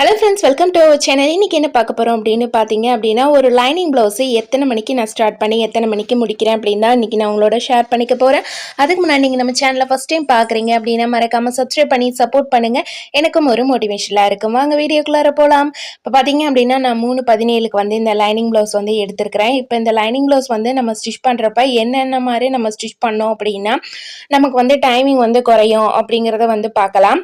Hello friends welcome to channel இன்றைக்கி என்ன பார்க்க போகிறோம் அப்படின்னு பார்த்தீங்க அப்படின்னா ஒரு லைனிங் ப்ளவுஸு எத்தனை மணிக்கு நான் ஸ்டார்ட் பண்ணி எத்தனை மணிக்கு முடிக்கிறேன் அப்படின்னு தான் இன்றைக்கி நான் உங்களோட ஷேர் பண்ணிக்க போகிறேன் அதுக்கு முன்னாடி நீங்கள் நம்ம சேனலை ஃபஸ்ட் டைம் பார்க்குறீங்க அப்படின்னா மறக்காமல் சப்ஸ்கிரைப் பண்ணி சப்போர்ட் பண்ணுங்கள் எனக்கும் ஒரு மோட்டிவேஷனாக இருக்கும். வாங்க வீடியோக்குள்ளார போகலாம் இப்போ பார்த்தீங்க அப்படின்னா நான் மூணு பதினேழுக்கு வந்து இந்த லைனிங் ப்ளவுஸ் வந்து எடுத்துருக்கிறேன். இப்போ இந்த லைனிங் ப்ளவுஸ் வந்து நம்ம ஸ்டிச் பண்ணுறப்ப என்னென்ன மாதிரி நம்ம ஸ்டிச் பண்ணோம் அப்படின்னா நமக்கு வந்து டைமிங் வந்து குறையும் அப்படிங்கிறத வந்து பார்க்கலாம்.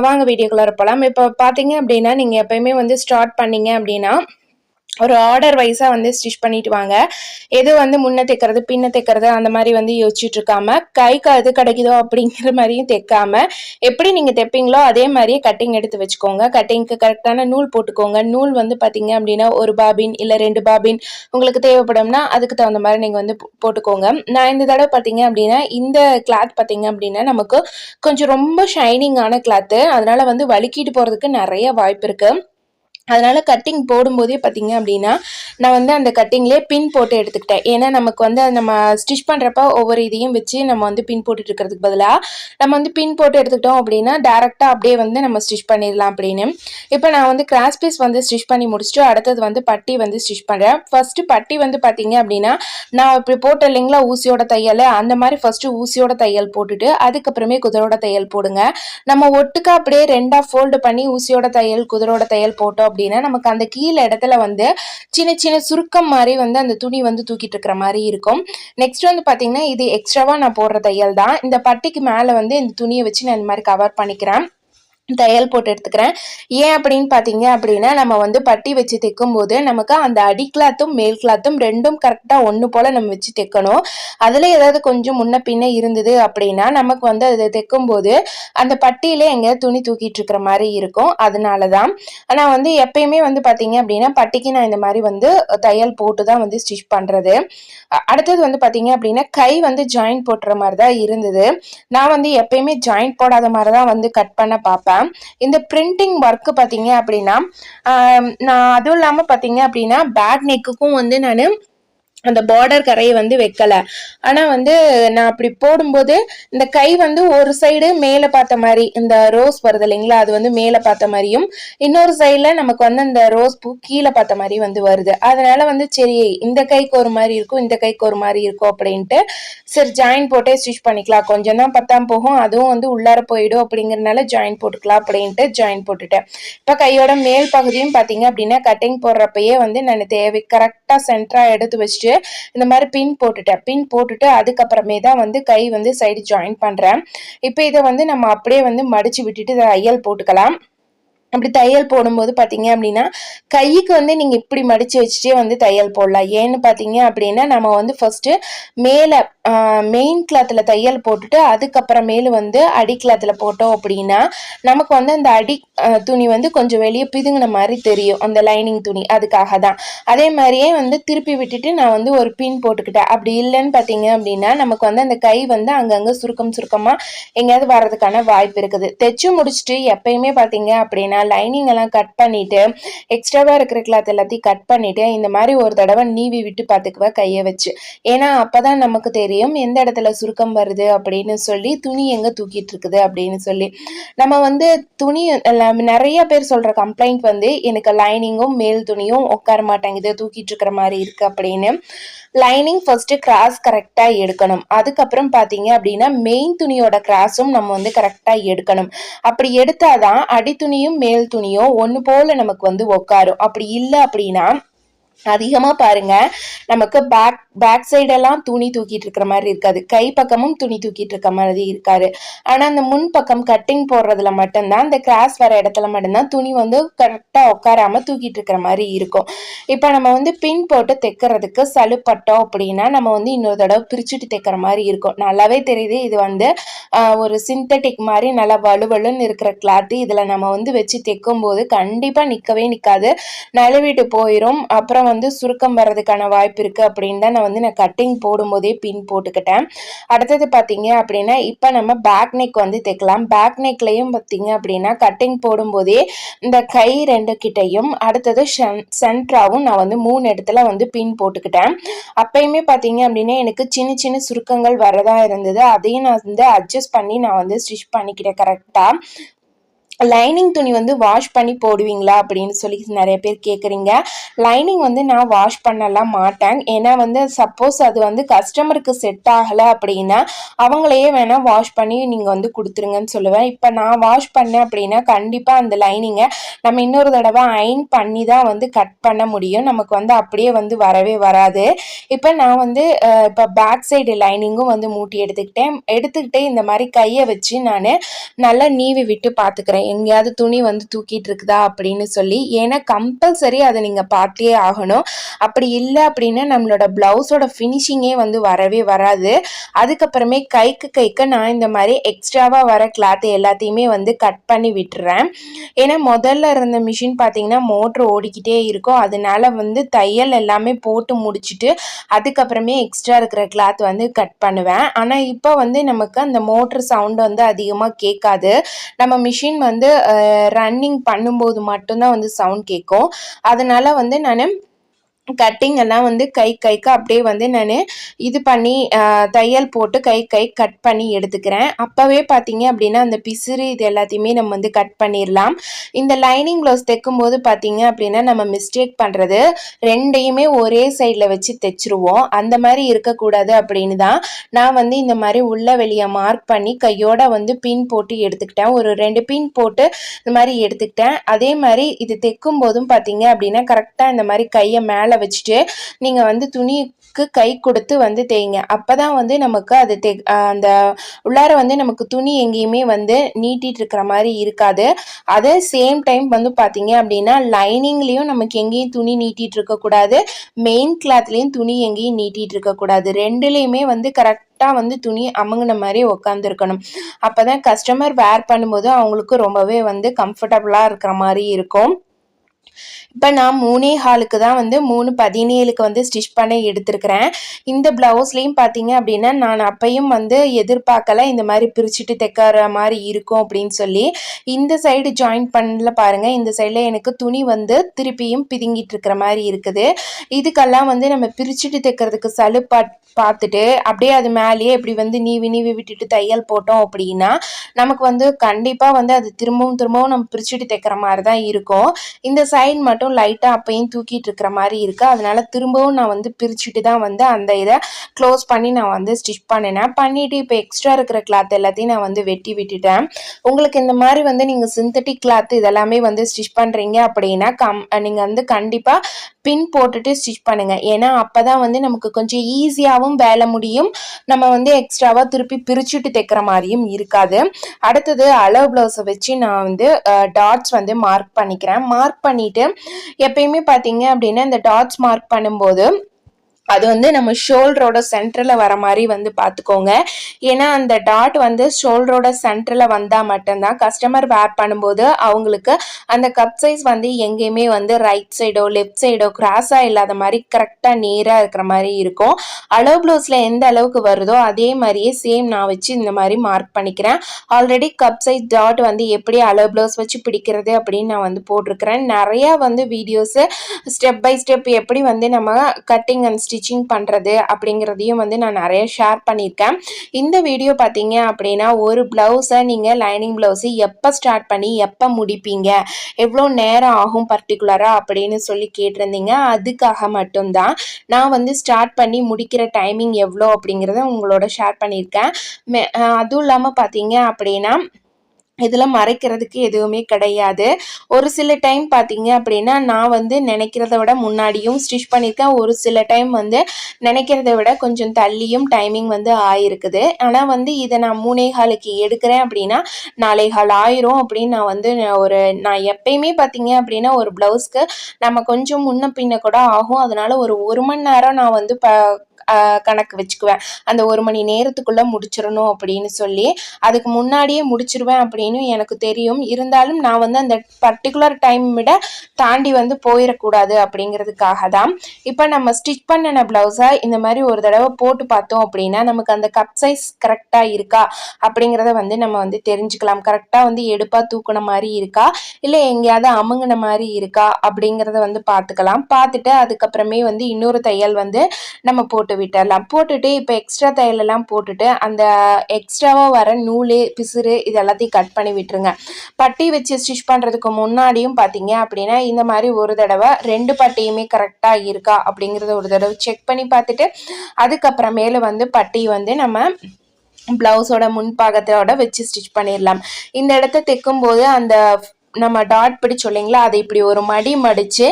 வாங்க வீடியோக்குள்ளார போகலாம் இப்போ பார்த்தீங்க அப்படின்னா நீங்கள் எப்போயுமே வந்து ஸ்டார்ட் பண்ணீங்க அப்படின்னா ஒரு ஆர்டர் வைஸாக வந்து ஸ்டிச் பண்ணிட்டு வாங்க. எது வந்து முன்ன தைக்கிறது பின்ன தைக்கிறது அந்த மாதிரி வந்து யோசிச்சுட்டு இருக்காம கைக்கு அது கிடைக்குதோ அப்படிங்கிற மாதிரியும் தைக்காம எப்படி நீங்கள் தைப்பீங்களோ அதே மாதிரியே கட்டிங் எடுத்து வச்சுக்கோங்க. கட்டிங்க்கு கரெக்டான நூல் போட்டுக்கோங்க. நூல் வந்து பார்த்தீங்க அப்படின்னா ஒரு பாபின் இல்லை ரெண்டு பாபின் உங்களுக்கு தேவைப்படும்னா அதுக்கு தகுந்த மாதிரி நீங்கள் வந்து போட்டுக்கோங்க. நான் இந்த தடவை பார்த்தீங்க அப்படின்னா இந்த கிளாத் பார்த்தீங்க அப்படின்னா நமக்கு கொஞ்சம் ரொம்ப ஷைனிங்கான கிளாத்து அதனால வந்து வலிக்கிட்டு போகிறதுக்கு நிறைய வாய்ப்பு இருக்குது அதனால் கட்டிங் போடும்போதே பார்த்தீங்க அப்படின்னா நான் வந்து அந்த கட்டிங்லேயே பின் போட்டு எடுத்துக்கிட்டேன். ஏன்னா நமக்கு வந்து நம்ம ஸ்டிச் பண்ணுறப்ப ஒவ்வொரு இதையும் வச்சு நம்ம வந்து பின் போட்டுட்டு இருக்கிறதுக்கு பதிலாக நம்ம வந்து பின் போட்டு எடுத்துக்கிட்டோம் அப்படின்னா டேரெக்டாக அப்படியே வந்து நம்ம ஸ்டிச் பண்ணிடலாம் அப்படின்னு. இப்போ நான் வந்து கிராஸ் பீஸ் வந்து ஸ்டிச் பண்ணி முடிச்சுட்டு அடுத்தது வந்து பட்டி வந்து ஸ்டிச் பண்ணுறேன் ஃபஸ்ட்டு பட்டி வந்து பார்த்தீங்க அப்படின்னா நான் இப்படி போட்ட இல்லைங்களா ஊசியோட தையல் அந்த மாதிரி ஃபஸ்ட்டு ஊசியோட தையல் போட்டுட்டு அதுக்கப்புறமே குதிரோட தையல் போடுங்க. நம்ம ஒட்டுக்கா அப்படியே ரெண்டாக ஃபோல்டு பண்ணி ஊசியோட தையல் குதிரோட தையல் போட்டோம் அப்படின்னா நமக்கு அந்த கீழே இடத்துல வந்து சின்ன சின்ன சுருக்கம் மாதிரி வந்து அந்த துணி வந்து தூக்கிட்டு இருக்கிற மாதிரி இருக்கும். நெக்ஸ்ட் வந்து பார்த்தீங்கன்னா இது எக்ஸ்ட்ராவாக நான் போடுற தையல் தான். இந்த பட்டிக்கு மேலே வந்து இந்த துணியை வச்சு நான் இந்த மாதிரி கவர் பண்ணிக்கிறேன். தையல் போட்டு எடுத்துக்கிறேன். ஏன் அப்படின்னு பார்த்தீங்க அப்படின்னா நம்ம வந்து பட்டி வச்சு தைக்கும் போது நமக்கு அந்த அடி கிளாத்தும் மேல் கிளாத்தும் ரெண்டும் கரெக்டாக ஒன்று போல் நம்ம வச்சு தைக்கணும். அதில் ஏதாவது கொஞ்சம் முன்ன பின்ன இருந்தது அப்படின்னா நமக்கு வந்து அதை தைக்கும் போது அந்த பட்டியிலே எங்கேயாவது துணி தூக்கிட்டு இருக்கிற மாதிரி இருக்கும். அதனால தான் ஆனால் வந்து எப்பயுமே வந்து பார்த்தீங்க அப்படின்னா பட்டிக்கு நான் இந்த மாதிரி வந்து தையல் போட்டு தான் வந்து ஸ்டிச் பண்ணுறது அடுத்தது வந்து பார்த்தீங்க அப்படின்னா கை வந்து ஜாயின் போட்டுற மாதிரி தான் இருந்தது. நான் வந்து எப்பயுமே ஜாயிண்ட் போடாத மாதிரி தான் வந்து கட் பண்ண பார்ப்பேன் இந்த பிரிண்டிங் ஒர்க்கு பார்த்தீங்க அப்படின்னா நான் அதுவும் இல்லாமல் பார்த்தீங்க அப்படின்னா பேக் நெக்குக்கும் வந்து நான் அந்த பார்டர் கரையை வந்து வைக்கல. ஆனால் வந்து நான் அப்படி போடும்போது இந்த கை வந்து ஒரு சைடு மேலே பார்த்த மாதிரி இந்த ரோஸ் வருது இல்லைங்களா அது வந்து மேலே பார்த்த மாதிரியும் இன்னொரு சைடில் நமக்கு வந்து அந்த ரோஸ் பூ கீழே பார்த்த மாதிரி வந்து வருது. அதனால வந்து சரி இந்த கைக்கு ஒரு மாதிரி இருக்கும் இந்த கைக்கு ஒரு மாதிரி இருக்கும் அப்படின்ட்டு சரி ஜாயின் போட்டே ஸ்டிச் பண்ணிக்கலாம். கொஞ்சம் தான் பத்தாம் போகும் அதுவும் வந்து உள்ளார போயிடும் அப்படிங்கிறனால ஜாயின் போட்டுக்கலாம் அப்படின்ட்டு ஜாயின் போட்டுட்டேன். இப்போ கையோட மேல் பகுதியும் பார்த்தீங்க அப்படின்னா கட்டிங் போடுறப்பயே வந்து நான் தேவை கரெக்டாக சென்டராக எடுத்து வச்சுட்டு இந்த மாதிரி பின் போட்டுட்டேன். பின் போட்டுட்டு அதுக்கப்புறமே தான் வந்து கை வந்து சைடு ஜாயின் பண்ணுறேன் இப்போ இதை வந்து நம்ம அப்படியே வந்து மடித்து விட்டுட்டு இதை தையல் போட்டுக்கலாம். அப்படி தையல் போடும்போது பார்த்தீங்க அப்படின்னா கைக்கு வந்து நீங்கள் இப்படி மடித்து வச்சுட்டே வந்து தையல் போடலாம். ஏன்னு பார்த்தீங்க அப்படின்னா நம்ம வந்து ஃபஸ்ட்டு மேலே மெயின் கிளாத்தில் தையல் போட்டுட்டு அதுக்கப்புறமேலு வந்து அடி கிளாத்தில் போட்டோம் அப்படின்னா நமக்கு வந்து அந்த அடி துணி வந்து கொஞ்சம் வெளியே பிதுங்கின மாதிரி தெரியும். அந்த லைனிங் துணி அதுக்காக தான். அதே மாதிரியே வந்து திருப்பி விட்டுட்டு நான் வந்து ஒரு பின் போட்டுக்கிட்டேன். அப்படி இல்லைன்னு பார்த்தீங்க அப்படின்னா நமக்கு வந்து அந்த கை வந்து அங்கங்கே சுருக்கம் சுருக்கமாக எங்கேயாவது வர்றதுக்கான வாய்ப்பு இருக்குது. தைச்சு முடிச்சுட்டு எப்பயுமே பார்த்தீங்க அப்படின்னா லைனிங் எல்லாம் கட் பண்ணிவிட்டு எக்ஸ்ட்ராவாக இருக்கிற கிளாத் எல்லாத்தையும் கட் பண்ணிவிட்டு இந்த மாதிரி ஒரு தடவை நீவி விட்டு பார்த்துக்குவேன் கையை வச்சு. ஏன்னா அப்போ தான் நமக்கு தெரியும். எந்த இடத்துல சுருக்கம் வருது அப்படின்னு சொல்லி துணி எங்க தூக்கிட்டு இருக்குது அப்படின்னு சொல்லி. நம்ம வந்து துணி நிறைய பேர் சொல்ற கம்ப்ளைண்ட் வந்து எனக்கு லைனிங்கும் மேல் துணியும் உட்கார மாட்டேங்குது தூக்கிட்டு இருக்கிற மாதிரி இருக்கு அப்படின்னு. லைனிங் ஃபர்ஸ்ட் கிராஸ் கரெக்டா எடுக்கணும். அதுக்கப்புறம் பாத்தீங்க அப்படின்னா மெயின் துணியோட கிராஸும் நம்ம வந்து கரெக்டா எடுக்கணும். அப்படி எடுத்தாதான் அடி துணியும் மேல் துணியும் ஒன்று போல நமக்கு வந்து உட்காரும். அப்படி இல்லை அப்படின்னா அதிகமாக பாருங்க. நமக்கு பேக் பேக் சைடெல்லாம் துணி தூக்கிட்டு இருக்கிற மாதிரி இருக்காது. கை பக்கமும் துணி தூக்கிட்டு இருக்க மாதிரி இருக்காது. ஆனால் அந்த முன் பக்கம் கட்டிங் போடுறதுல மட்டும்தான் இந்த கிராஸ் வர இடத்துல மட்டும்தான் துணி வந்து கரெக்டாக உட்காராம தூக்கிட்டு இருக்கிற மாதிரி இருக்கும். இப்போ நம்ம வந்து பின் போட்டு தைக்கிறதுக்கு சலுப்பட்டோம் அப்படின்னா நம்ம வந்து இன்னொரு தடவை பிரிச்சுட்டு தைக்கிற மாதிரி இருக்கும். நல்லாவே தெரியுது. இது வந்து ஒரு சிந்தட்டிக் மாதிரி நல்லா வலுவலுன்னு இருக்கிற கிளாத்து இதில் நம்ம வந்து வச்சு தைக்கும் போது கண்டிப்பாக நிற்கவே நிற்காது நழுவிட்டு போயிடும் அப்புறம் வந்து சுருக்கம் வர்றதுக்கான வாய்ப்பு இருக்குது அப்படின்னு தான் நான் வந்து நான் கட்டிங் போடும்போதே பின் போட்டுக்கிட்டேன். அடுத்தது பார்த்தீங்க அப்படின்னா இப்போ நம்ம பேக் நெக் வந்து தைக்கலாம். பேக் நெக்லையும் பார்த்தீங்க அப்படின்னா கட்டிங் போடும்போதே இந்த கை ரெண்டு கிட்டையும் அடுத்தது சென்ட்ராவும் நான் வந்து மூணு இடத்துல வந்து பின் போட்டுக்கிட்டேன். அப்பயுமே பார்த்தீங்க அப்படின்னா எனக்கு சின்ன சின்ன சுருக்கங்கள் வரதா இருந்தது. அதையும் நான் வந்து அட்ஜஸ்ட் பண்ணி நான் வந்து ஸ்டிச் பண்ணிக்கிட்டேன் கரெக்டாக லைனிங் துணி வந்து வாஷ் பண்ணி போடுவீங்களா அப்படின்னு சொல்லி நிறைய பேர் கேட்குறீங்க லைனிங் வந்து நான் வாஷ் பண்ணலாம் மாட்டேன். ஏன்னா வந்து சப்போஸ் அது வந்து கஸ்டமருக்கு செட் ஆகலை அப்படின்னா அவங்களையே வேணால் வாஷ் பண்ணி நீங்கள் வந்து கொடுத்துருங்கன்னு சொல்லுவேன். இப்போ நான் வாஷ் பண்ணேன் அப்படின்னா கண்டிப்பாக அந்த லைனிங்கை நம்ம இன்னொரு தடவை அயன் பண்ணி தான் வந்து கட் பண்ண முடியும். நமக்கு வந்து அப்படியே வந்து வரவே வராது. இப்போ நான் வந்து இப்போ பேக் சைடு லைனிங்கும் வந்து மூட்டி எடுத்துக்கிட்டேன். எடுத்துக்கிட்டே இந்த மாதிரி கையை வச்சு நான் நல்லா நீவி விட்டு பார்த்துக்கிறேன். எங்கேயாவது துணி வந்து தூக்கிட்டு இருக்குதா அப்படின்னு சொல்லி ஏன்னா கம்பல்சரி அதை நீங்கள் பார்த்தே ஆகணும். அப்படி இல்லை அப்படின்னா நம்மளோட ப்ளவுஸோட ஃபினிஷிங்கே வந்து வரவே வராது. அதுக்கப்புறமே கைக்கு கைக்கு நான் இந்த மாதிரி எக்ஸ்ட்ராவாக வர கிளாத் எல்லாத்தையுமே வந்து கட் பண்ணி விட்டுறேன். ஏன்னா முதல்ல இருந்த மிஷின் பார்த்தீங்கன்னா மோட்ரு ஓடிக்கிட்டே இருக்கும். அதனால வந்து தையல் எல்லாமே போட்டு முடிச்சுட்டு அதுக்கப்புறமே எக்ஸ்ட்ரா இருக்கிற கிளாத் வந்து கட் பண்ணுவேன். ஆனால் இப்போ வந்து நமக்கு அந்த மோட்ரு சவுண்ட் வந்து அதிகமாக கேட்காது. நம்ம மிஷின் வந்து வந்து ரன்னிங் பண்ணும்போது மட்டும்தான் வந்து சவுண்ட் கேட்கும் அதனால வந்து நான் கட்டிங் எல்லாம் வந்து கை கைக்கு அப்படியே வந்து நான் இது பண்ணி தையல் போட்டு கை கை கட் பண்ணி எடுத்துக்கிறேன். அப்போவே பார்த்தீங்க அப்படின்னா அந்த பிசிறு இது எல்லாத்தையுமே நம்ம வந்து கட் பண்ணிடலாம் இந்த லைனிங் ப்ளவுஸ் தைக்கும் போது பார்த்தீங்க அப்படின்னா நம்ம மிஸ்டேக் பண்ணுறது ரெண்டையுமே ஒரே சைடில் வச்சு தைச்சிருவோம். அந்த மாதிரி இருக்கக்கூடாது அப்படின்னு தான் நான் வந்து இந்த மாதிரி உள்ள வெளியே மார்க் பண்ணி கையோட வந்து பின் போட்டு எடுத்துக்கிட்டேன். ஒரு ரெண்டு பின் போட்டு இந்த மாதிரி எடுத்துக்கிட்டேன். அதே மாதிரி இது தைக்கும் போதும் பார்த்தீங்க அப்படின்னா கரெக்டாக இந்த மாதிரி கையை மேலே மேலே வச்சுட்டு நீங்கள் வந்து துணிக்கு கை கொடுத்து வந்து தேய்ங்க. அப்போ தான் வந்து நமக்கு அது தே அந்த உள்ளார வந்து நமக்கு துணி எங்கேயுமே வந்து நீட்டிகிட்டு இருக்கிற மாதிரி இருக்காது. அதே சேம் டைம் வந்து பார்த்தீங்க அப்படின்னா லைனிங்லேயும் நமக்கு எங்கேயும் துணி நீட்டிகிட்டு இருக்கக்கூடாது மெயின் கிளாத்லேயும் துணி எங்கேயும் நீட்டிகிட்டு இருக்கக்கூடாது ரெண்டுலேயுமே வந்து கரெக்டாக வந்து துணி அமுங்கின மாதிரி உட்காந்துருக்கணும் அப்போ தான் கஸ்டமர் வேர் பண்ணும்போது அவங்களுக்கு ரொம்பவே வந்து கம்ஃபர்டபுளாக இருக்கிற மாதிரி இருக்கும். இப்போ நான் மூணே ஹாலுக்கு தான் வந்து மூணு பதினேழுக்கு வந்து ஸ்டிச் பண்ண எடுத்திருக்கிறேன். இந்த ப்ளவுஸ்லேயும் பார்த்தீங்க அப்படின்னா நான் அப்பையும் வந்து எதிர்பார்க்கல இந்த மாதிரி பிரிச்சுட்டு தைக்கிற மாதிரி இருக்கும் அப்படின்னு சொல்லி. இந்த சைடு ஜாயின் பண்ணல பாருங்கள் இந்த சைடில் எனக்கு துணி வந்து திருப்பியும் பிதுங்கிட்டு இருக்கிற மாதிரி இருக்குது. இதுக்கெல்லாம் வந்து நம்ம பிரிச்சுட்டு தைக்கிறதுக்கு சலுப்பா பார்த்துட்டு அப்படியே அது மேலேயே இப்படி வந்து நீவி நீவி விட்டுட்டு தையல் போட்டோம் அப்படின்னா நமக்கு வந்து கண்டிப்பாக வந்து அது திரும்பவும் திரும்பவும் நம்ம பிரிச்சுட்டு தைக்கிற மாதிரி தான் இருக்கும். இந்த சைன் மட்டும் லைட்டாக அப்பையும் தூக்கிட்டு இருக்கிற மாதிரி இருக்குது அதனால திரும்பவும் நான் வந்து பிரிச்சுட்டு தான் வந்து அந்த இதை க்ளோஸ் பண்ணி நான் வந்து ஸ்டிச் பண்ணினேன். பண்ணிவிட்டு இப்போ எக்ஸ்ட்ரா இருக்கிற கிளாத் எல்லாத்தையும் நான் வந்து வெட்டி விட்டுட்டேன். உங்களுக்கு இந்த மாதிரி வந்து நீங்கள் சிந்தட்டிக் கிளாத் இதெல்லாமே வந்து ஸ்டிச் பண்ணுறீங்க அப்படின்னா கம் நீங்கள் வந்து கண்டிப்பாக பின் போட்டுட்டு ஸ்டிச் பண்ணுங்கள் ஏன்னா அப்போ தான் வந்து நமக்கு கொஞ்சம் ஈஸியாகவும் வேலை முடியும். நம்ம வந்து எக்ஸ்ட்ராவாக திருப்பி பிரிச்சுட்டு தைக்கிற மாதிரியும் இருக்காது. அடுத்தது அளவு ப்ளவுஸை வச்சு நான் வந்து டாட்ஸ் வந்து மார்க் பண்ணிக்கிறேன். மார்க் பண்ணிவிட்டு எப்பயுமே பார்த்தீங்க அப்படின்னா இந்த டாட்ஸ் மார்க் பண்ணும்போது அது வந்து நம்ம ஷோல்டரோட சென்டரில் வர மாதிரி வந்து பார்த்துக்கோங்க. ஏன்னா அந்த டாட் வந்து ஷோல்டரோட சென்டரில் வந்தால் மட்டும்தான் கஸ்டமர் வேர் பண்ணும்போது அவங்களுக்கு அந்த கப் சைஸ் வந்து எங்கேயுமே வந்து ரைட் சைடோ லெஃப்ட் சைடோ கிராஸாக இல்லாத மாதிரி கரெக்டாக நேராக இருக்கிற மாதிரி இருக்கும். அளவு ப்ளவுஸில் எந்த அளவுக்கு வருதோ அதே மாதிரியே சேம் நான் வச்சு இந்த மாதிரி மார்க் பண்ணிக்கிறேன். ஆல்ரெடி கப் சைஸ் டாட் வந்து எப்படி அளவு ப்ளவுஸ் வச்சு பிடிக்கிறது அப்படின்னு நான் வந்து போட்டிருக்கிறேன். நிறையா வந்து வீடியோஸு ஸ்டெப் பை ஸ்டெப் எப்படி வந்து நம்ம கட்டிங் அண்ட் ஸ்டிச்சிங் பண்ணுறது அப்படிங்கிறதையும் வந்து நான் நிறைய ஷேர் பண்ணியிருக்கேன். இந்த வீடியோ பார்த்தீங்க அப்படின்னா ஒரு ப்ளவுஸை நீங்கள் லைனிங் ப்ளவுஸு எப்போ ஸ்டார்ட் பண்ணி எப்போ முடிப்பீங்க? எவ்வளோ நேரம் ஆகும் பர்டிகுலராக அப்படின்னு சொல்லி கேட்டிருந்தீங்க. அதுக்காக மட்டும்தான் நான் வந்து ஸ்டார்ட் பண்ணி முடிக்கிற டைமிங் எவ்வளோ அப்படிங்கிறத உங்களோட ஷேர் பண்ணியிருக்கேன். அதுவும் இல்லாமல் பார்த்தீங்க அப்படின்னா இதில் மறைக்கிறதுக்கு எதுவுமே கிடையாது. ஒரு சில டைம் பார்த்தீங்க அப்படின்னா நான் வந்து நினைக்கிறத விட முன்னாடியும் ஸ்டிச் பண்ணியிருக்கேன். ஒரு சில டைம் வந்து நினைக்கிறத விட கொஞ்சம் தள்ளியும் டைமிங் வந்து ஆயிருக்குது. ஆனால் வந்து இதை நான் மூணே காலுக்கு எடுக்கிறேன் அப்படின்னா நாளை கால் ஆயிரும் அப்படின்னு நான் வந்து ஒரு நான் எப்பயுமே பார்த்தீங்க அப்படின்னா ஒரு ப்ளவுஸ்க்கு நம்ம கொஞ்சம் முன்ன பின்ன கூட ஆகும். அதனால ஒரு ஒரு மணி நேரம் நான் வந்து ப கணக்கு வச்சுக்குவேன். அந்த ஒரு மணி நேரத்துக்குள்ளே முடிச்சிடணும் அப்படின்னு சொல்லி அதுக்கு முன்னாடியே முடிச்சிருவேன் அப்படின்னு எனக்கு தெரியும். இருந்தாலும் நான் வந்து அந்த பர்டிகுலர் டைம் விட தாண்டி வந்து போயிடக்கூடாது அப்படிங்கிறதுக்காக தான். இப்போ நம்ம ஸ்டிச் பண்ணின ப்ளவுஸை இந்த மாதிரி ஒரு தடவை போட்டு பார்த்தோம் அப்படின்னா நமக்கு அந்த கப் சைஸ் கரெக்டாக இருக்கா அப்படிங்கிறத வந்து நம்ம வந்து தெரிஞ்சுக்கலாம். கரெக்டாக வந்து எடுப்பாக தூக்குன மாதிரி இருக்கா? இல்லை எங்கேயாவது அமுங்கின மாதிரி இருக்கா அப்படிங்கிறத வந்து பார்த்துக்கலாம். பார்த்துட்டு அதுக்கப்புறமே வந்து இன்னொரு தையல் வந்து நம்ம போட்டு விட்டுடலாம் போட்டுட்டு இப்போ எக்ஸ்ட்ரா தையலெல்லாம் போட்டுட்டு அந்த எக்ஸ்ட்ராவாக வர நூல் பிசுறு இது எல்லாத்தையும் கட் பண்ணி விட்டுருங்க. பட்டி வச்சு ஸ்டிச் பண்ணுறதுக்கு முன்னாடியும் பார்த்தீங்க அப்படின்னா இந்த மாதிரி ஒரு தடவை ரெண்டு பட்டியுமே கரெக்டாக இருக்கா அப்படிங்கிறத ஒரு தடவை செக் பண்ணி பார்த்துட்டு அதுக்கப்புறமேல வந்து பட்டி வந்து நம்ம ப்ளவுஸோட முன்பாகத்தோட வச்சு ஸ்டிச் பண்ணிடலாம் இந்த இடத்த தைக்கும்போது அந்த நம்ம டாட் பிடிச்சோம் இல்லைங்களா? அதை இப்படி ஒரு மடி மடித்து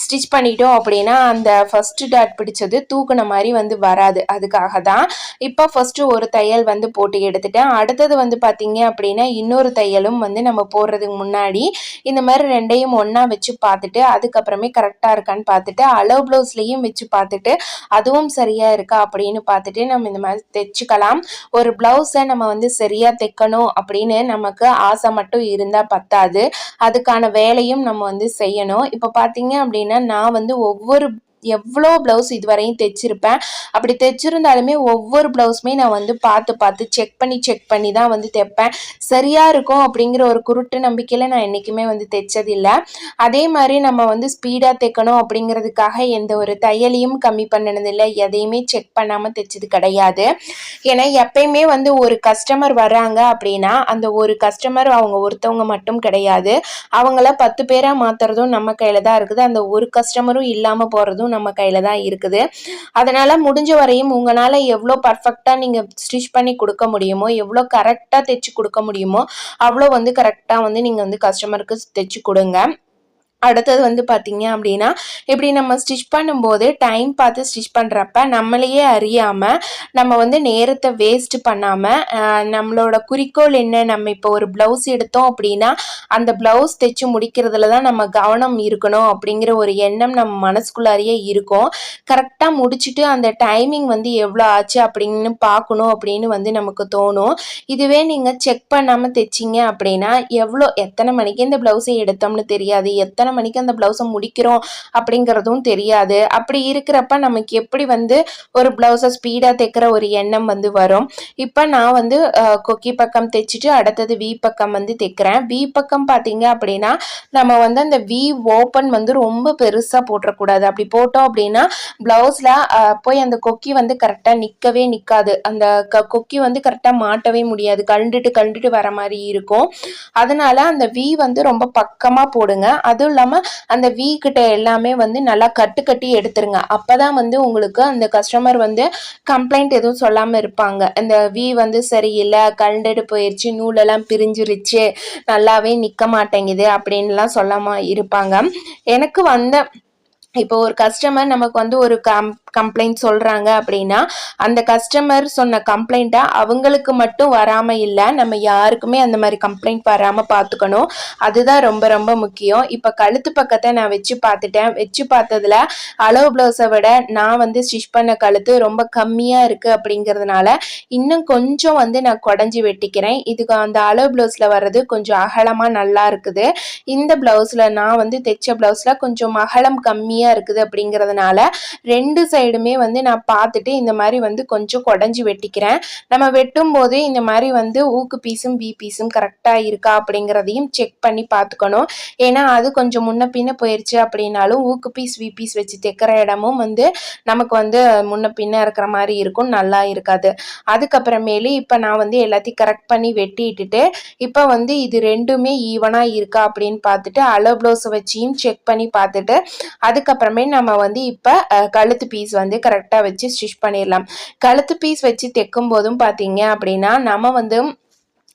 ஸ்டிச் பண்ணிட்டோம் அப்படின்னா அந்த ஃபஸ்ட்டு டாட் பிடிச்சது தூக்குன மாதிரி வந்து வராது. அதுக்காக தான் இப்போ ஃபஸ்ட்டு ஒரு தையல் வந்து போட்டு எடுத்துட்டேன். அடுத்தது வந்து பார்த்தீங்க அப்படின்னா இன்னொரு தையலும் வந்து நம்ம போடுறதுக்கு முன்னாடி இந்த மாதிரி ரெண்டையும் ஒன்றா வச்சு பார்த்துட்டு அதுக்கப்புறமே கரெக்டாக இருக்கான்னு பார்த்துட்டு அளவு ப்ளவுஸ்லேயும் வச்சு பார்த்துட்டு அதுவும் சரியாக இருக்கா அப்படின்னு பார்த்துட்டு நம்ம இந்த மாதிரி தைச்சிக்கலாம். ஒரு ப்ளவுஸை நம்ம வந்து சரியாக தைக்கணும் அப்படின்னு நமக்கு ஆசை மட்டும் இருந்தால் பத்தாது. அதுக்கான வேலையும் நம்ம வந்து செய்யணும். இப்போ பார்த்தீங்க அப்படின்னா நான் வந்து ஒவ்வொரு எவ்வளோ ப்ளவுஸ் இதுவரையும் தைச்சிருப்பேன். அப்படி தைச்சிருந்தாலுமே ஒவ்வொரு ப்ளவுஸுமே நான் வந்து பார்த்து பார்த்து செக் பண்ணி செக் பண்ணி தான் வந்து தைப்பேன். சரியாக இருக்கும் அப்படிங்கிற ஒரு குருட்டு நம்பிக்கையில் நான் என்றைக்குமே வந்து தைச்சதில்லை. அதே மாதிரி நம்ம வந்து ஸ்பீடாக தைக்கணும் அப்படிங்கிறதுக்காக எந்த ஒரு தையலையும் கம்மி பண்ணினதில்லை. எதையுமே செக் பண்ணாமல் தைச்சது கிடையாது. ஏன்னா எப்பயுமே வந்து ஒரு கஸ்டமர் வர்றாங்க அப்படின்னா அந்த ஒரு கஸ்டமர் அவங்க ஒருத்தவங்க மட்டும் கிடையாது. அவங்கள பத்து பேராக மாற்றுறதும் நம்ம கையில் தான் இருக்குது. அந்த ஒரு கஸ்டமரும் இல்லாமல் போகிறதும் நம்ம கையில் தான் இருக்குது. அதனால் முடிஞ்ச வரையும் உங்களால் எவ்வளோ பர்ஃபெக்டாக நீங்கள் ஸ்டிச் பண்ணி கொடுக்க முடியுமோ எவ்வளோ கரெக்டாக தைச்சி கொடுக்க முடியுமோ அவ்வளோ வந்து கரெக்டாக வந்து நீங்கள் வந்து கஸ்டமருக்கு தைச்சி கொடுங்க. அடுத்தது வந்து பார்த்தீங்க அப்படின்னா இப்படி நம்ம ஸ்டிச் பண்ணும்போது டைம் பார்த்து ஸ்டிச் பண்ணுறப்ப நம்மளையே அறியாமல் நம்ம வந்து நேரத்தை வேஸ்ட் பண்ணாமல் நம்மளோட குறிக்கோள் என்ன நம்ம இப்போ ஒரு ப்ளவுஸ் எடுத்தோம் அப்படின்னா அந்த ப்ளவுஸ் தைச்சு முடிக்கிறதுல தான் நம்ம கவனம் இருக்கணும் அப்படிங்கிற ஒரு எண்ணம் நம்ம மனசுக்குள்ளாரியே இருக்கும். கரெக்டாக முடிச்சுட்டு அந்த டைமிங் வந்து எவ்வளோ ஆச்சு அப்படின்னு பார்க்கணும் அப்படின்னு வந்து நமக்கு தோணும். இதுவே நீங்கள் செக் பண்ணாமல் தைச்சிங்க அப்படின்னா எவ்வளோ எத்தனை மணிக்கு இந்த ப்ளவுஸை எடுத்தோம்னு தெரியாது. எத்தனை மணிக்கு அந்த ப்ளவுஸை முடிக்கிறோம் அப்படிங்கிறதும் தெரியாது. அப்படி இருக்கிறப்ப நமக்கு எப்படி வந்து ஒரு ப்ளவுஸை ஸ்பீடாக தைக்கிற ஒரு எண்ணம் வந்து வரும். இப்போ நான் வந்து கொக்கி பக்கம் தைச்சிட்டு அடுத்தது வி பக்கம் வந்து தைக்கிறேன். வி பக்கம் பார்த்தீங்க அப்படின்னா நம்ம வந்து அந்த வி ஓப்பன் வந்து ரொம்ப பெருசாக போட்டுறக்கூடாது. அப்படி போட்டோம் அப்படின்னா ப்ளவுஸில் போய் அந்த கொக்கி வந்து கரெக்டாக நிற்கவே நிற்காது அந்த க கொக்கி வந்து கரெக்டாக மாட்டவே முடியாது. கழுண்டுட்டு கழுண்டுட்டு வர மாதிரி இருக்கும். அதனால அந்த வி வந்து ரொம்ப பக்கமாக போடுங்க. அதுவும் இல்லாமல் அந்த வீ கிட்ட எல்லாமே வந்து நல்லா கட்டு கட்டி எடுத்துருங்க. அப்போ தான் வந்து உங்களுக்கு அந்த கஸ்டமர் வந்து கம்ப்ளைண்ட் எதுவும் சொல்லாமல் இருப்பாங்க. அந்த வீ வந்து சரியில்லை கல்ண்டெடு போயிடுச்சு நூலெல்லாம் பிரிஞ்சிருச்சு நல்லாவே நிற்க மாட்டேங்குது அப்படின்லாம் சொல்லாமல் இருப்பாங்க. எனக்கு வந்த இப்போ ஒரு கஸ்டமர் நமக்கு வந்து ஒரு கம் கம்ப்ளைண்ட் சொல்கிறாங்க அப்படின்னா அந்த கஸ்டமர் சொன்ன கம்ப்ளைண்ட்டை அவங்களுக்கு மட்டும் வராமல் இல்லை நம்ம யாருக்குமே அந்த மாதிரி கம்ப்ளைண்ட் வராமல் பார்த்துக்கணும் அதுதான் ரொம்ப ரொம்ப முக்கியம். இப்போ கழுத்து பக்கத்தை நான் வச்சு பார்த்துட்டேன். வச்சு பார்த்ததுல அளவு ப்ளவுஸை விட நான் வந்து ஸ்டிச் பண்ண கழுத்து ரொம்ப கம்மியாக இருக்குது அப்படிங்கிறதுனால இன்னும் கொஞ்சம் வந்து நான் குடஞ்சி வெட்டிக்கிறேன். இதுக்கு அந்த அளவு ப்ளவுஸில் வர்றது கொஞ்சம் அகலமாக நல்லா இருக்குது. இந்த ப்ளவுஸில் நான் வந்து தைச்ச ப்ளவுஸில் கொஞ்சம் அகலம் கம்மியாக இருக்குது அப்படிங்கிறதுனால ரெண்டு சைடு சைடுமே வந்து நான் பார்த்துட்டு இந்த மாதிரி வந்து கொஞ்சம் குடஞ்சி வெட்டிக்கிறேன். நம்ம வெட்டும் போது இந்த மாதிரி வந்து ஊக்கு பீஸும் பி பீஸும் கரெக்டாக இருக்கா அப்படிங்கிறதையும் செக் பண்ணி பார்த்துக்கணும். ஏன்னா அது கொஞ்சம் முன்ன பின்ன போயிடுச்சு அப்படின்னாலும் ஊக்கு பீஸ் வி பீஸ் வச்சு தைக்கிற இடமும் வந்து நமக்கு வந்து முன்ன பின்ன இருக்கிற மாதிரி இருக்கும் நல்லா இருக்காது. அதுக்கப்புறமேலு இப்போ நான் வந்து எல்லாத்தையும் கரெக்ட் பண்ணி வெட்டிட்டுட்டு இப்போ வந்து இது ரெண்டுமே ஈவனாக இருக்கா அப்படின்னு பார்த்துட்டு அளவு ப்ளவுஸ் வச்சியும் செக் பண்ணி பார்த்துட்டு அதுக்கப்புறமே நம்ம வந்து இப்போ கழுத்து பீஸ் வந்து கரெக்டாக வச்சு ஸ்டிச் பண்ணிடலாம் கழுத்து பீஸ் வச்சு தைக்கும் போதும் பார்த்தீங்க அப்படின்னா நம்ம வந்து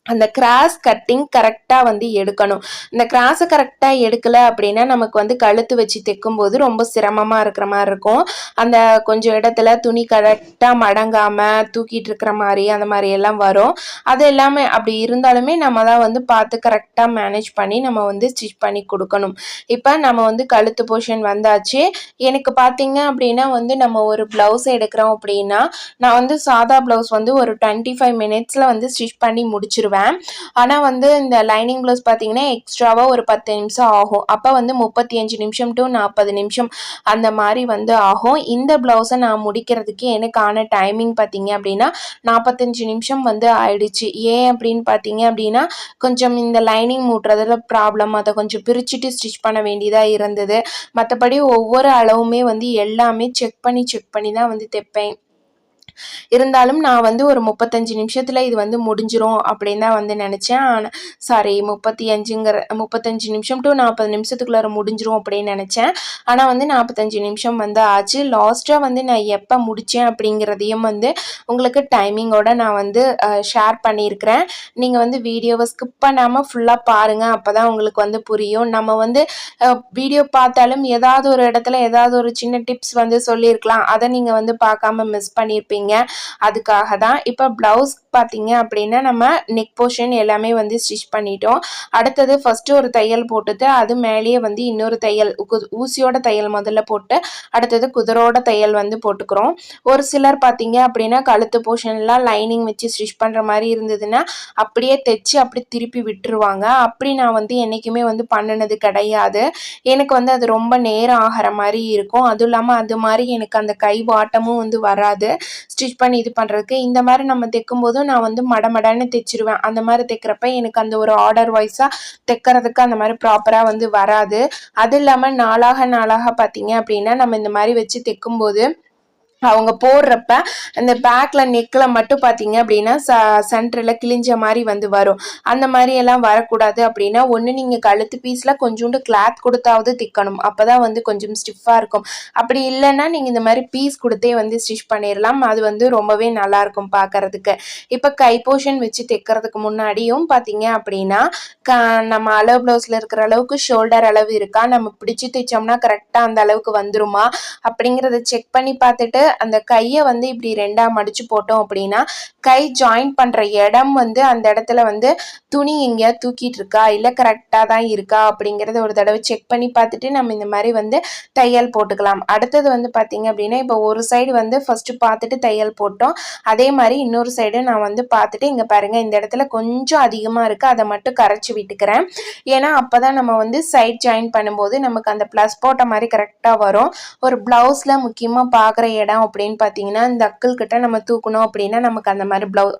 அந்த கிராஸ் கட்டிங் கரெக்டாக வந்து எடுக்கணும். இந்த கிராஸை கரெக்டாக எடுக்கலை அப்படின்னா நமக்கு வந்து கழுத்து வச்சு தைக்கும்போது ரொம்ப சிரமமாக இருக்கிற மாதிரி இருக்கும். அந்த கொஞ்சம் இடத்துல துணி கரெக்டாக மடங்காமல் தூக்கிட்டு இருக்கிற மாதிரி அந்த மாதிரி எல்லாம் வரும். அது எல்லாமே அப்படி இருந்தாலுமே நம்ம தான் வந்து பார்த்து கரெக்டாக மேனேஜ் பண்ணி நம்ம வந்து ஸ்டிச் பண்ணி கொடுக்கணும். இப்போ நம்ம வந்து கழுத்து போர்ஷன் வந்தாச்சு. எனக்கு பார்த்தீங்க அப்படின்னா வந்து நம்ம ஒரு ப்ளவுஸ் எடுக்கிறோம் அப்படின்னா நான் வந்து சாதா ப்ளவுஸ் வந்து ஒரு டுவெண்ட்டி ஃபைவ் மினிட்ஸில் வந்து ஸ்டிச் பண்ணி முடிச்சிருவேன். போட்டுருவேன் ஆனால் வந்து இந்த லைனிங் ப்ளவுஸ் பார்த்தீங்கன்னா எக்ஸ்ட்ராவாக ஒரு பத்து நிமிஷம் ஆகும். அப்போ வந்து முப்பத்தி அஞ்சு நிமிஷம் டு நாற்பது நிமிஷம் அந்த மாதிரி வந்து ஆகும். இந்த ப்ளவுஸை நான் முடிக்கிறதுக்கு எனக்கான டைமிங் பார்த்தீங்க அப்படின்னா நாற்பத்தஞ்சு நிமிஷம் வந்து ஆயிடுச்சு. ஏன் அப்படின்னு பார்த்தீங்க அப்படின்னா கொஞ்சம் இந்த லைனிங் மூட்டுறதுல ப்ராப்ளம் அதை கொஞ்சம் பிரிச்சுட்டு ஸ்டிச் பண்ண வேண்டியதாக இருந்தது. மற்றபடி ஒவ்வொரு அளவுமே வந்து எல்லாமே செக் பண்ணி செக் பண்ணி தான் வந்து தைப்பேன். இருந்தாலும் நான் வந்து ஒரு முப்பத்தஞ்சு நிமிஷத்தில் இது வந்து முடிஞ்சிரும் அப்படின்னு தான் வந்து நினச்சேன். ஆனால் சாரி முப்பத்தி அஞ்சுங்கிற முப்பத்தஞ்சு நிமிஷம் டு நாற்பது நிமிஷத்துக்குள்ளே முடிஞ்சிரும் அப்படின்னு நினச்சேன். ஆனால் வந்து நாற்பத்தஞ்சு நிமிஷம் வந்து ஆச்சு. லாஸ்ட்டாக வந்து நான் எப்போ முடித்தேன் அப்படிங்கிறதையும் வந்து உங்களுக்கு டைமிங்கோட நான் வந்து ஷேர் பண்ணியிருக்கிறேன். நீங்கள் வந்து வீடியோவை ஸ்கிப் பண்ணாமல் ஃபுல்லாக பாருங்கள் அப்போ தான் உங்களுக்கு வந்து புரியும். நம்ம வந்து வீடியோ பார்த்தாலும் ஏதாவது ஒரு இடத்துல ஏதாவது ஒரு சின்ன டிப்ஸ் வந்து சொல்லியிருக்கலாம். அதை நீங்கள் வந்து பார்க்காம மிஸ் பண்ணியிருப்பீங்க. அதுக்காக தான் இப்போ ப்ளவுஸ் பார்த்தீங்க அப்படின்னா நம்ம நெக் போர்ஷன் எல்லாமே வந்து ஸ்டிச் பண்ணிட்டோம். அடுத்தது ஃபஸ்ட்டு ஒரு தையல் போட்டுட்டு அது மேலேயே வந்து இன்னொரு தையல் ஊசியோட தையல் முதல்ல போட்டு அடுத்தது குதிரோட தையல் வந்து போட்டுக்கிறோம். ஒரு சிலர் பார்த்தீங்க அப்படின்னா கழுத்து போர்ஷன்லாம் லைனிங் வச்சு ஸ்டிச் பண்ணுற மாதிரி இருந்ததுன்னா அப்படியே தைச்சு அப்படி திருப்பி விட்டுருவாங்க. அப்படி நான் வந்து என்றைக்குமே வந்து பண்ணினது கிடையாது. எனக்கு வந்து அது ரொம்ப நேரம் ஆகிற மாதிரி இருக்கும். அதுவும் இல்லாமல் அது மாதிரி எனக்கு அந்த கை வாட்டமும் வந்து வராது. ஸ்டிச் பண்ணி இது பண்ணுறதுக்கு இந்த மாதிரி நம்ம தைக்கும் போதும் நான் வந்து மடமடன்னு தைச்சிருவேன். அந்த மாதிரி தைக்கிறப்ப எனக்கு அந்த ஒரு ஆர்டர் வைஸாக தைக்கிறதுக்கு அந்த மாதிரி ப்ராப்பராக வந்து வராது. அது இல்லாமல் நாளாக நாளாக பார்த்தீங்க அப்படின்னா நம்ம இந்த மாதிரி வச்சு தைக்கும்போது அவங்க போடுறப்ப அந்த பேக்கில் நெக்கில் மட்டும் பார்த்தீங்க அப்படின்னா ச சென்டரில் கிழிஞ்ச மாதிரி வந்து வரும். அந்த மாதிரி எல்லாம் வரக்கூடாது அப்படின்னா ஒன்று நீங்கள் கழுத்து பீஸில் கொஞ்சோண்டு கிளாத் கொடுத்தாவது திக்கணும். அப்போ தான் வந்து கொஞ்சம் ஸ்டிஃபாக இருக்கும். அப்படி இல்லைன்னா நீங்கள் இந்த மாதிரி பீஸ் கொடுத்தே வந்து ஸ்டிச் பண்ணிடலாம் அது வந்து ரொம்பவே நல்லாயிருக்கும் பார்க்கறதுக்கு இப்போ கை போர்ஷன் வச்சு தைக்கிறதுக்கு முன்னாடியும் பார்த்தீங்க அப்படின்னா க நம்ம அளவு ப்ளவுஸில் இருக்கிற அளவுக்கு ஷோல்டர் அளவு இருக்கா? நம்ம பிடிச்சி தைச்சோம்னா கரெக்டாக அந்த அளவுக்கு வந்துருமா? அப்படிங்கிறத செக் பண்ணி பார்த்துட்டு அந்த கையை வந்து இப்படி ரெண்டாக மடித்து போட்டோம் அப்படின்னா கை ஜாயின் பண்ணுற இடம் வந்து அந்த இடத்துல வந்து துணி எங்கேயா தூக்கிட்டு இருக்கா? இல்லை கரெக்டாக தான் இருக்கா? அப்படிங்கிறத ஒரு தடவை செக் பண்ணி பார்த்துட்டு நம்ம இந்த மாதிரி வந்து தையல் போட்டுக்கலாம். அடுத்தது வந்து பார்த்திங்க அப்படின்னா இப்போ ஒரு சைடு வந்து ஃபஸ்ட்டு பார்த்துட்டு தையல் போட்டோம். அதே மாதிரி இன்னொரு சைடு நான் வந்து பார்த்துட்டு இங்கே பாருங்கள் இந்த இடத்துல கொஞ்சம் அதிகமாக இருக்குது அதை மட்டும் கரைச்சி விட்டுக்கிறேன். ஏன்னா அப்போ தான் நம்ம வந்து சைட் ஜாயின் பண்ணும்போது நமக்கு அந்த ப்ளஸ் போட்ட மாதிரி கரெக்டாக வரும். ஒரு ப்ளவுஸில் முக்கியமாக பார்க்குற இடம் அப்படின்னு பார்த்தீங்கன்னா இந்த அக்கிள் கிட்ட நம்ம தூக்கணும் அப்படின்னா நமக்கு அந்த மாதிரி ப்ளவு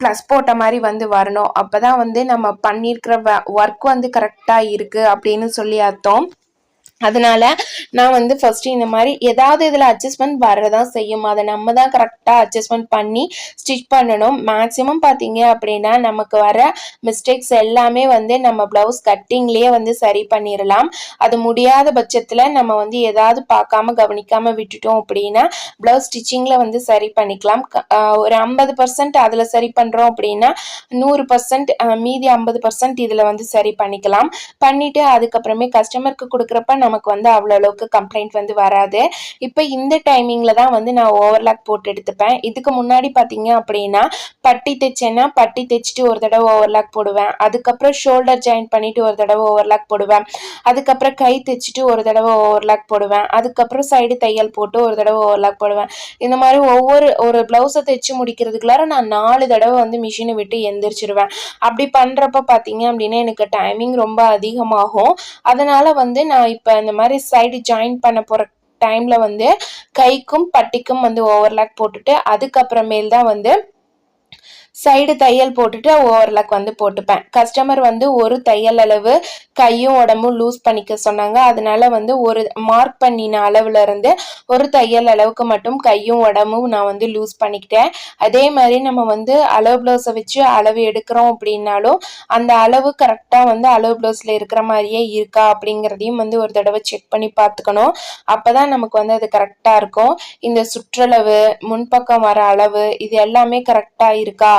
ப்ளஸ் போட்ட மாதிரி வந்து வரணும். அப்போ தான் வந்து நம்ம பண்ணியிருக்கிற ஒர்க் வந்து கரெக்டாக இருக்குது அப்படின்னு சொல்லி அர்த்தம். அதனால நான் வந்து ஃபர்ஸ்ட் இந்த மாதிரி ஏதாவது இதில் அட்ஜஸ்ட்மெண்ட் வரதான் செய்யும். அதை நம்ம தான் கரெக்டாக அட்ஜஸ்ட்மெண்ட் பண்ணி ஸ்டிச் பண்ணணும். மேக்ஸிமம் பார்த்தீங்க அப்படின்னா நமக்கு வர மிஸ்டேக்ஸ் எல்லாமே வந்து நம்ம ப்ளவுஸ் கட்டிங்லேயே வந்து சரி பண்ணிடலாம் அது முடியாத பட்சத்தில் நம்ம வந்து ஏதாவது பார்க்காம கவனிக்காமல் விட்டுட்டோம் அப்படின்னா ப்ளவுஸ் ஸ்டிச்சிங்கில் வந்து சரி பண்ணிக்கலாம். ஒரு ஐம்பது பர்சன்ட் அதில் சரி பண்ணுறோம் அப்படின்னா நூறு பர்சன்ட் மீதி ஐம்பது பர்சன்ட் இதில் வந்து சரி பண்ணிக்கலாம். பண்ணிவிட்டு அதுக்கப்புறமே கஸ்டமருக்கு கொடுக்குறப்ப நமக்கு வந்து அவ்வளோ அளவுக்கு கம்ப்ளைண்ட் வந்து வராது. இப்போ இந்த டைமிங்கில் தான் வந்து நான் ஓவர்லாக் போட்டு எடுத்துப்பேன். இதுக்கு முன்னாடி பார்த்தீங்க அப்படின்னா பட்டி தைச்சேன்னா பட்டி தைச்சிட்டு ஒரு தடவை ஓவர்லாக் போடுவேன். அதுக்கப்புறம் ஷோல்டர் ஜாயின் பண்ணிட்டு ஒரு தடவை ஓவர்லாக் போடுவேன். அதுக்கப்புறம் கை தைச்சிட்டு ஒரு தடவை ஓவர்லாக் போடுவேன். அதுக்கப்புறம் சைடு தையல் போட்டு ஒரு தடவை ஓவர்லாக் போடுவேன். இந்த மாதிரி ஒவ்வொரு ஒரு ப்ளவுஸை தைச்சு முடிக்கிறதுக்குள்ளார நான் நாலு தடவை வந்து மிஷினை விட்டு எந்திரிச்சிருவேன். அப்படி பண்ணுறப்ப பார்த்தீங்க அப்படின்னா எனக்கு டைமிங் ரொம்ப அதிகமாகும். அதனால் வந்து நான் இப்போ இந்த மாதிரி சைடு ஜாயின் பண்ண போகிற டைமில் வந்து கைக்கும் பட்டிக்கும் வந்து ஓவர்லாக் போட்டுட்டு அதுக்கப்புறமேல் தான் வந்து சைடு தையல் போட்டுட்டு ஓவர்லாக் வந்து போட்டுப்பேன். கஸ்டமர் வந்து ஒரு தையல் அளவு கையும் உடம்பும் லூஸ் பண்ணிக்க சொன்னாங்க. அதனால வந்து ஒரு மார்க் பண்ணின அளவுல இருந்து ஒரு தையல் அளவுக்கு மட்டும் கையும் உடம்பும் நான் வந்து லூஸ் பண்ணிக்கிட்டேன். அதே மாதிரி நம்ம வந்து அளவு ப்ளவுஸை வச்சு அளவு எடுக்கிறோம் அப்படின்னாலும் அந்த அளவு கரெக்டாக வந்து அளவு ப்ளவுஸில் இருக்கிற மாதிரியே இருக்கா அப்படிங்கிறதையும் வந்து ஒரு தடவை செக் பண்ணி பார்த்துக்கணும். அப்போ தான் நமக்கு வந்து அது கரெக்டாக இருக்கும். இந்த சுற்றளவு முன்பக்கம் வர அளவு இது எல்லாமே கரெக்டாக இருக்கா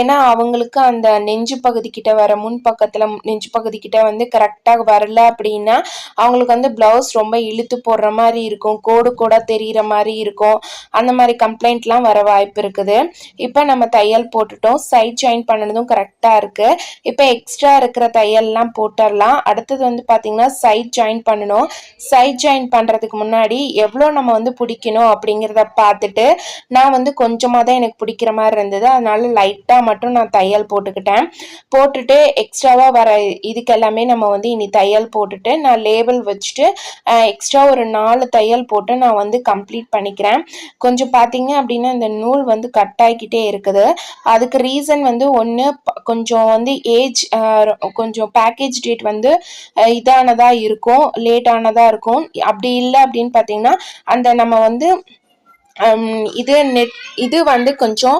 ஏன்னா அவங்களுக்கு அந்த நெஞ்சு பகுதி கிட்ட வர முன் பக்கத்துல நெஞ்சு பகுதி கிட்ட வந்து கரெக்டாக வரல அப்படின்னா அவங்களுக்கு வந்து பிளவுஸ் ரொம்ப இழுத்து போடுற மாதிரி இருக்கும் கோடு கூட தெரிகிற மாதிரி இருக்கும். அந்த மாதிரி கம்ப்ளைண்ட்லாம் வர வாய்ப்பு இருக்குது. இப்போ நம்ம தையல் போட்டுட்டோம். சைட் ஜாயின் பண்ணதும் கரெக்டாக இருக்குது இப்போ எக்ஸ்ட்ரா இருக்கிற தையல்லாம் போட்டுடலாம் அடுத்தது வந்து பார்த்தீங்கன்னா சைட் ஜாயின் பண்ணணும். சைட் ஜாயின் பண்ணுறதுக்கு முன்னாடி எவ்வளோ நம்ம வந்து பிடிக்கணும் அப்படிங்கிறத பார்த்துட்டு நான் வந்து கொஞ்சமாக தான் எனக்கு பிடிக்கிற மாதிரி இருந்தது. அதனால லைட் லைட்டாக மட்டும் நான் தையல் போட்டுக்கிட்டேன். போட்டுட்டு எக்ஸ்ட்ராவாக வர இதுக்கெல்லாமே நம்ம வந்து இனி தையல் போட்டுட்டு நான் லேபிள் வச்சுட்டு எக்ஸ்ட்ரா ஒரு நாலு தையல் போட்டு நான் வந்து கம்ப்ளீட் பண்ணிக்கிறேன். கொஞ்சம் பார்த்தீங்க அப்படின்னா இந்த நூல் வந்து கட் ஆகிக்கிட்டே இருக்குது. அதுக்கு ரீசன் வந்து ஒன்று கொஞ்சம் வந்து ஏஜ் கொஞ்சம் பேக்கேஜ் டேட் வந்து இதானதாக இருக்கும் லேட்டானதாக இருக்கும். அப்படி இல்லை அப்படின்னு பார்த்தீங்கன்னா அந்த நம்ம வந்து இது நெட் இது வந்து கொஞ்சம்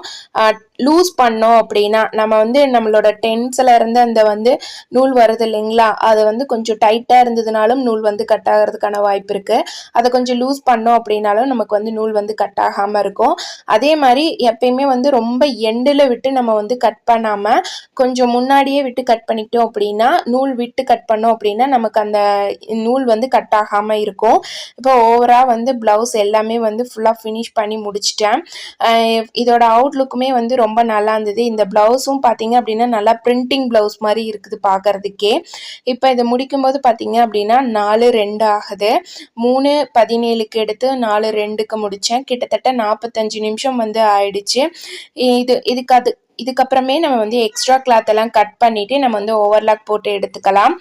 லூஸ் பண்ணோம் அப்படின்னா நம்ம வந்து நம்மளோட டென்ஸில் இருந்து அந்த வந்து நூல் வருது இல்லைங்களா? அது வந்து கொஞ்சம் டைட்டாக இருந்ததுனாலும் நூல் வந்து கட் ஆகிறதுக்கான வாய்ப்பு இருக்குது அதை கொஞ்சம் லூஸ் பண்ணோம் அப்படின்னாலும் நமக்கு வந்து நூல் வந்து கட் ஆகாமல் இருக்கும். அதே மாதிரி எப்பயுமே வந்து ரொம்ப எண்டில் விட்டு நம்ம வந்து கட் பண்ணாமல் கொஞ்சம் முன்னாடியே விட்டு கட் பண்ணிட்டோம் அப்படின்னா நூல் விட்டு கட் பண்ணோம் அப்படின்னா நமக்கு அந்த நூல் வந்து கட் ஆகாமல் இருக்கும். இப்போ ஓவராக வந்து ப்ளவுஸ் எல்லாமே வந்து ஃபுல்லாக ஃபினிஷ் பண்ணி முடிச்சிட்டேன். இதோட அவுட்லுக்குமே வந்து ரொம்ப நல்லா இருந்தது. இந்த ப்ளவுஸும் பார்த்தீங்க அப்படின்னா நல்லா பிரிண்டிங் ப்ளவுஸ் மாதிரி இருக்குது பார்க்கறதுக்கே இப்போ இதை முடிக்கும்போது பார்த்தீங்க அப்படின்னா நாலு ரெண்டு ஆகுது. மூணு பதினேழுக்கு எடுத்து நாலு ரெண்டுக்கு முடித்தேன் கிட்டத்தட்ட நாற்பத்தஞ்சு நிமிஷம் வந்து ஆயிடுச்சு. இது இதுக்கு அது இதுக்கப்புறமே நம்ம வந்து எக்ஸ்ட்ரா கிளாத் எல்லாம் கட் பண்ணிவிட்டு நம்ம வந்து ஓவர்லாக் போட்டு எடுத்துக்கலாம்.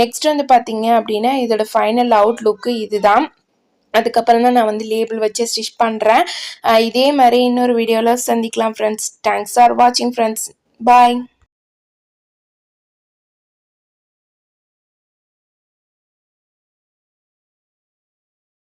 நெக்ஸ்ட் வந்து பார்த்தீங்க அப்படின்னா இதோட ஃபைனல் அவுட்லுக்கு இதுதான். அதுக்கப்புறம் தான் நான் வந்து லேபிள் வச்சு ஸ்டிச் பண்ணுறேன் இதே மாதிரி இன்னொரு வீடியோவில் சந்திக்கலாம் ஃப்ரெண்ட்ஸ் தேங்க்ஸ் ஃபார் வாட்சிங் ஃப்ரெண்ட்ஸ் பாய்